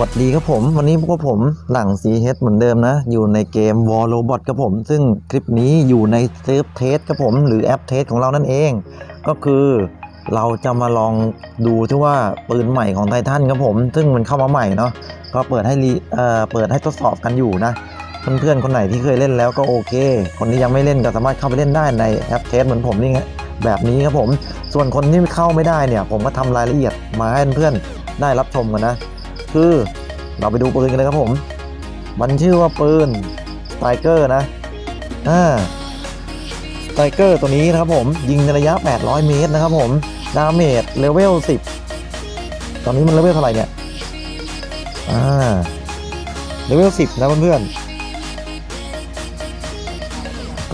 สวัสดีครับผม วันนี้พวกผมหลัง CH เฮดเหมือนเดิมนะ อยู่ในเกม War Robot ครับผม ซึ่งคลิปนี้อยู่ในเซิร์ฟเทสครับผมหรือแอปเทสของเรานั่นเอง ก็คือเราจะมาลองดูที่ว่าปืนใหม่ของไททันครับผม ซึ่งมันเข้ามาใหม่เนาะก็เปิดให้รีเอ่อเปิดให้ทดสอบกันอยู่นะเพื่อนๆคนไหนที่เคยเล่นแล้วก็โอเค คนที่ยังไม่เล่นก็สามารถเข้าไปเล่นได้ในแอปเทสเหมือนผมนี่ไงแบบนี้ครับผม ส่วนคนที่เข้าไม่ได้เนี่ย ผมก็ทำรายละเอียดมาให้เพื่อนๆได้รับชมกันนะ คือ เราไปดูปืนกันเลยครับผม มันชื่อว่าปืนสไตรเกอร์นะอ่าสไตรเกอร์ตัวนี้นะครับผมยิงในระยะ 800 เมตรนะครับผมดาเมจเลเวล 10 ตอนนี้มันเลเวลเท่าไหร่เนี่ยอ่าเลเวล 10 นะเพื่อนๆ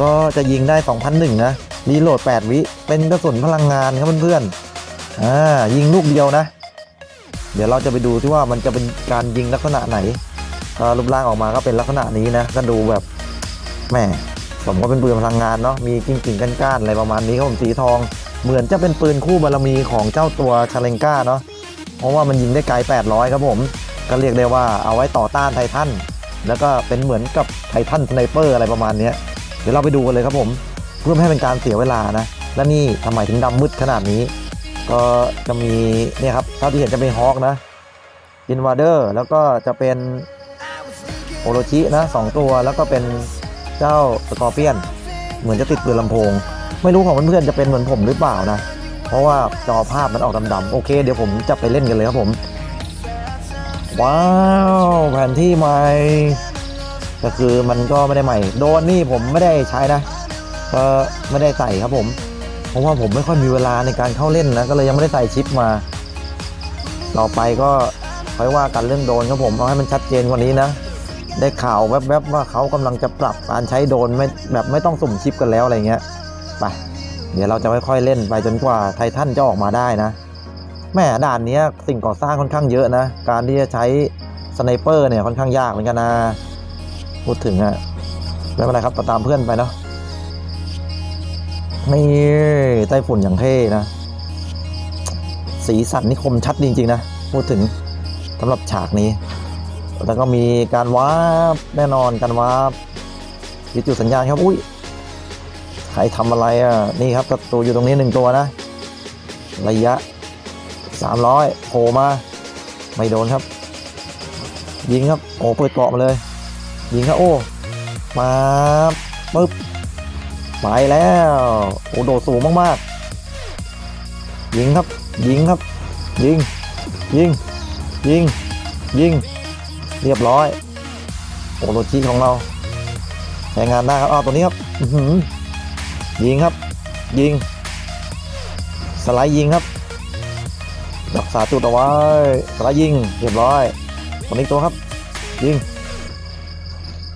ก็จะยิงได้ 2,001 นะรีโหลด 8 วิ เป็นกระสุนพลังงานครับเพื่อนๆอ่ายิงลูกเดียวนะ เดี๋ยวเราจะไปดูที่ว่ามันจะเป็นการยิงลักษณะไหนรูปร่างออกมาก็เป็นลักษณะนี้นะก็ดูแบบแหมผมก็เป็นปืนพลังงานเนาะมีกิ่งกิ่งก้านก้านๆอะไรประมาณนี้ครับผมสีทอง เหมือนจะเป็นปืนคู่บารมีของเจ้าตัวชาเลงก้าเนาะเพราะว่ามันยิงได้ไกล 800 ครับผม ก็เรียกได้ว่าเอาไว้ต่อต้านไททันแล้วก็เป็นเหมือนกับไททันสไนเปอร์อะไรประมาณนี้เดี๋ยวเราไปดูกันเลยครับผม เพื่อไม่ให้เป็นการเสียเวลานะ และนี่ทำไมถึงดำมืดขนาดนี้ ก็จะมีเนี่ยครับเท่าที่เห็นจะเป็นฮอคนะอินวาเดอร์แล้วก็จะเป็นโอโรชินะสองตัวแล้วก็เป็นเจ้าสกอร์เปียน เหมือนจะติดปืนลำโพง ไม่รู้ของเพื่อนๆจะเป็นเหมือนผมหรือเปล่านะ เพราะว่าจอภาพมันออกดำๆโอเค เดี๋ยวผมจะไปเล่นกันเลยครับผม ว้าวแผนที่ใหม่ก็คือมันก็ไม่ได้ใหม่ โดนนี่ผมไม่ได้ใช้นะก็ไม่ได้ใส่ครับผม เพราะว่าผมไม่ค่อยมีเวลาในการเข้าเล่นนะก็เลยยังไม่ได้ใส่ชิปมาต่อไปก็ค่อยว่ากันเรื่องโดนครับผมเอาให้มันชัดเจนกว่านี้นะ ได้ข่าวแวบๆว่าเขากำลังจะปรับการใช้โดนไม่แบบไม่ต้องสุ่มชิปกันแล้วอะไรเงี้ยไปเดี๋ยวเราจะค่อยๆเล่นไปจนกว่าไททันจะออกมาได้นะแม่ด่านนี้สิ่งก่อสร้างค่อนข้างเยอะนะ การที่จะใช้สไนเปอร์เนี่ยค่อนข้างยากเหมือนกันนะพูดถึงอะไม่เป็นไรครับตามเพื่อนไปเนาะ นี่ไต้ฝุ่นอย่างเท่นะ สีสันนี่คมชัดจริง ๆ นะ พูดถึงสำหรับฉากนี้ แล้วก็มีการวาร์ปแน่นอนการวาร์ปยึดจุดสัญญาณครับ อุ้ยใครทำอะไรอะ นี่ครับศัตรูอยู่ตรงนี้หนึ่งตัวนะ ระยะ 300โผล่มา ไม่โดนครับ ยิงครับ โอ้เปิดเกาะมาเลย ยิงครับ โอ้ มาปึ๊บ ไปแล้วโอ้โดดสูงมากๆ ยิงครับ ยิงครับ ยิง ยิง ยิง ยิง เรียบร้อย โอ้โรชิของเราใช้งานได้ครับอ้าวตัวนี้ครับอืยิงครับ ยิง สไลด์ยิงครับรักษาจุดเอาไว้สไลด์ยิง เรียบร้อยตัวนี้ตัวครับ ยิง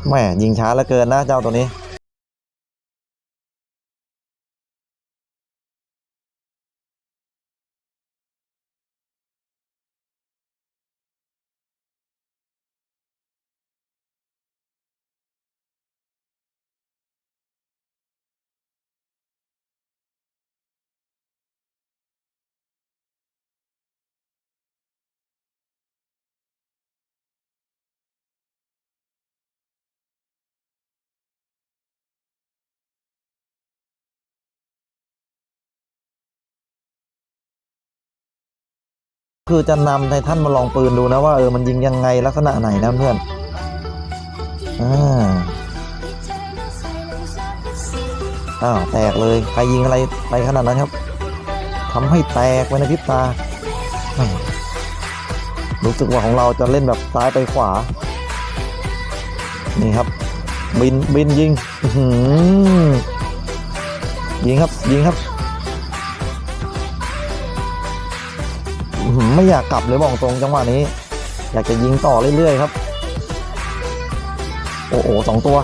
แหม่ยิงช้าเหลือเกินนะเจ้าตัวนี้ คือจะนำไททันมาลองปืนดูนะว่าเออมันยิงยังไงลักษณะไหนนะเพื่อนอ่าอ้าวแตกเลยใครยิงอะไรไปขนาดนั้นครับทำให้แตกไปในพริบตารู้สึกว่าของเราจะเล่นแบบซ้ายไปขวา นี่ครับ บินบินยิงยิงครับยิงครับ ไม่อยากกลับเลยบอกตรงจังหวะนี้ อยากจะยิงต่อเรื่อยๆครับ โอ้โหสองตัว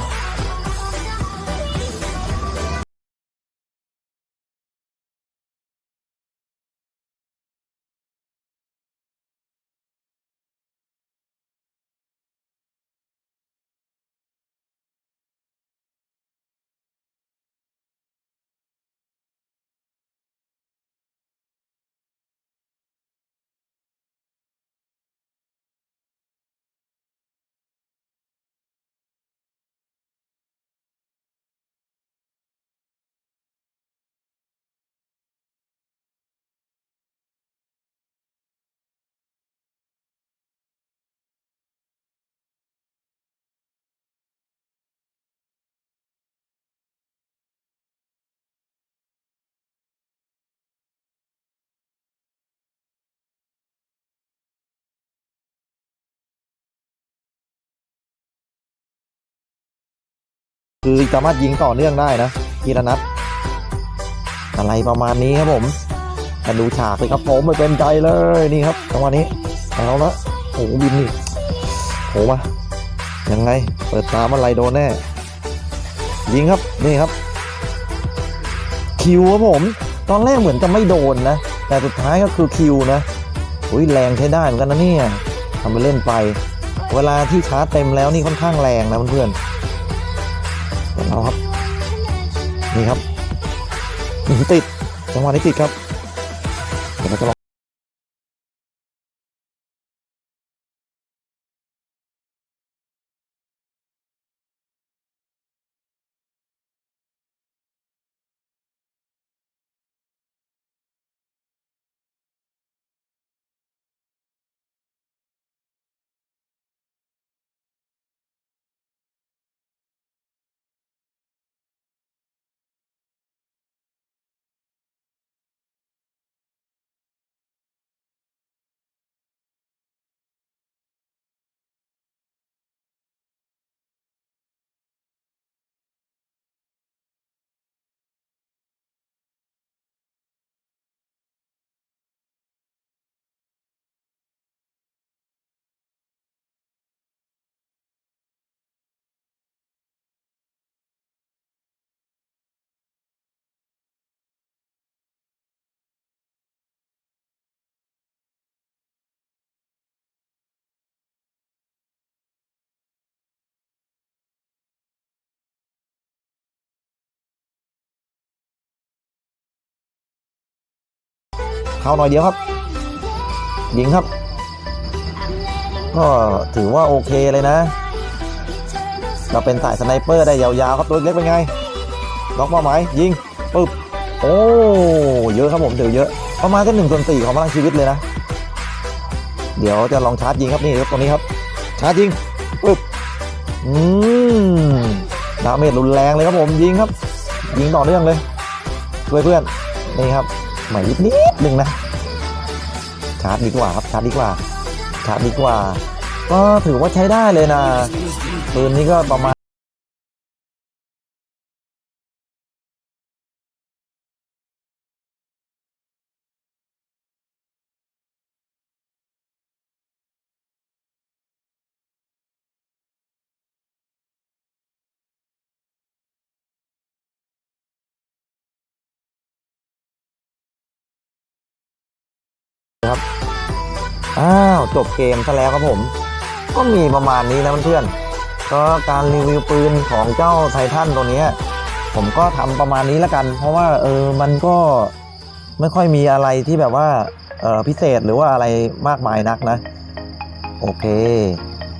คือสามารถยิงต่อเนื่องได้นะทีละนัดอะไรประมาณนี้ครับผมมาดูฉากเลยครับผมไม่เป็นใจเลยนี่ครับจังหวะนี้เอาละโอ้บินนี่โผล่มายังไง เปิดตามื่อไรโดนแน่ ยิงครับนี่ครับ คิวครับผม ตอนแรกเหมือนจะไม่โดนนะ แต่สุดท้ายก็คือคิวนะอุ้ยแรงใช้ได้เหมือนกันนะเนี่ยทำไปเล่นไป เวลาที่ชาร์จเต็มแล้วนี่ค่อนข้างแรงนะเพื่อนๆ เดี๋ยวเราครับ นี่ครับติดจังหวะนี้ติดครับเดี๋ยวเราจะลอง เข้าหน่อยเดียวครับ ยิงครับ ก็ถือว่าโอเคเลยนะ เราเป็นสายสไนเปอร์ได้ยาวๆครับตัวเล็กเป็นไงล็อกเป้าหมายยิงปึ๊บโอ้เยอะครับผมถือเยอะประมาณก็หนึ่งส่วนสี่ของพลังชีวิตเลยนะเดี๋ยวจะลองชาร์จยิงครับนี่ครับตรงนี้ครับ ชาร์จยิงปึ๊บอืมดาเมจรุนแรงเลยครับผมยิงครับ ยิงต่อเนื่องเลยช่วยเพื่อนนี่ครับใหม่นิดนิ บหนึ่งนะ ชาร์จดีกว่าครับ ชาร์จดีกว่า ชาร์จดีกว่า ก็ถือว่าใช้ได้เลยนะปืนนี้ก็ประมาณ อ้าว จบเกมซะแล้วครับผม ก็มีประมาณนี้นะเพื่อนๆก็การรีวิวปืนของเจ้าไททันตัวนี้ ผมก็ทำประมาณนี้แล้วกัน เพราะว่าเออมันก็ไม่ค่อยมีอะไรที่แบบว่าเออพิเศษหรือว่าอะไรมากมายนักนะ โอเค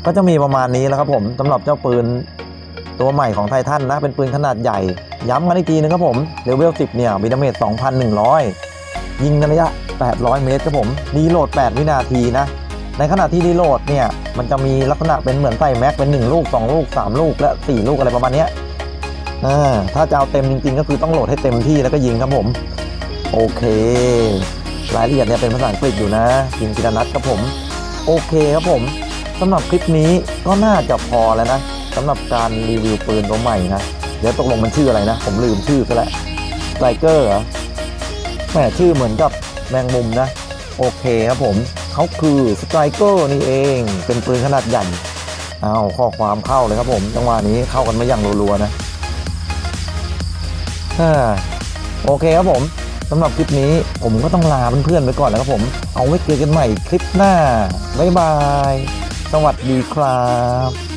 ก็จะมีประมาณนี้แล้วครับผมสำหรับเจ้าปืนตัวใหม่ของไททันนะ เป็นปืนขนาดใหญ่ ย้ำกันอีกทีนึงครับผมเลเวล10 เนี่ยมีดาเมจ2,100 ยิงในระยะ 800 เมตรครับผมรีโหลด 8 วินาทีนะ ในขณะที่รีโหลดเนี่ยมันจะมีลักษณะเป็นเหมือนใส่แม็กเป็น 1 ลูก 2 ลูก 3 ลูกและ 4 ลูกอะไรประมาณนี้ถ้าจะเอาเต็มจริง ๆ ก็คือต้องโหลดให้เต็มที่แล้วก็ยิงครับผม โอเค รายละเอียดเนี่ยเป็นภาษาอังกฤษอยู่นะยิงทีละนัดครับผม โอเคครับผมสำหรับคลิปนี้ก็น่าจะพอแล้วนะสำหรับการรีวิวปืนตัวใหม่นะเดี๋ยวตกลงมันชื่ออะไรนะ ผมลืมชื่อซะแล้วไตรเกอร์เหรอ แหมชื่อเหมือนกับแมงมุมนะ โอเคครับผมเขาคือสไตรเกอร์นี่เอง เป็นปืนขนาดใหญ่เอาข้อความเข้าเลยครับผมจังหวะนี้เข้ากันมาอย่างรัวๆนะโอเคครับผมสำหรับคลิปนี้ผมก็ต้องลาเพื่อนๆไปก่อนแล้วครับผม เอาไว้เจอกันใหม่คลิปหน้า บ๊ายบาย สวัสดีครับ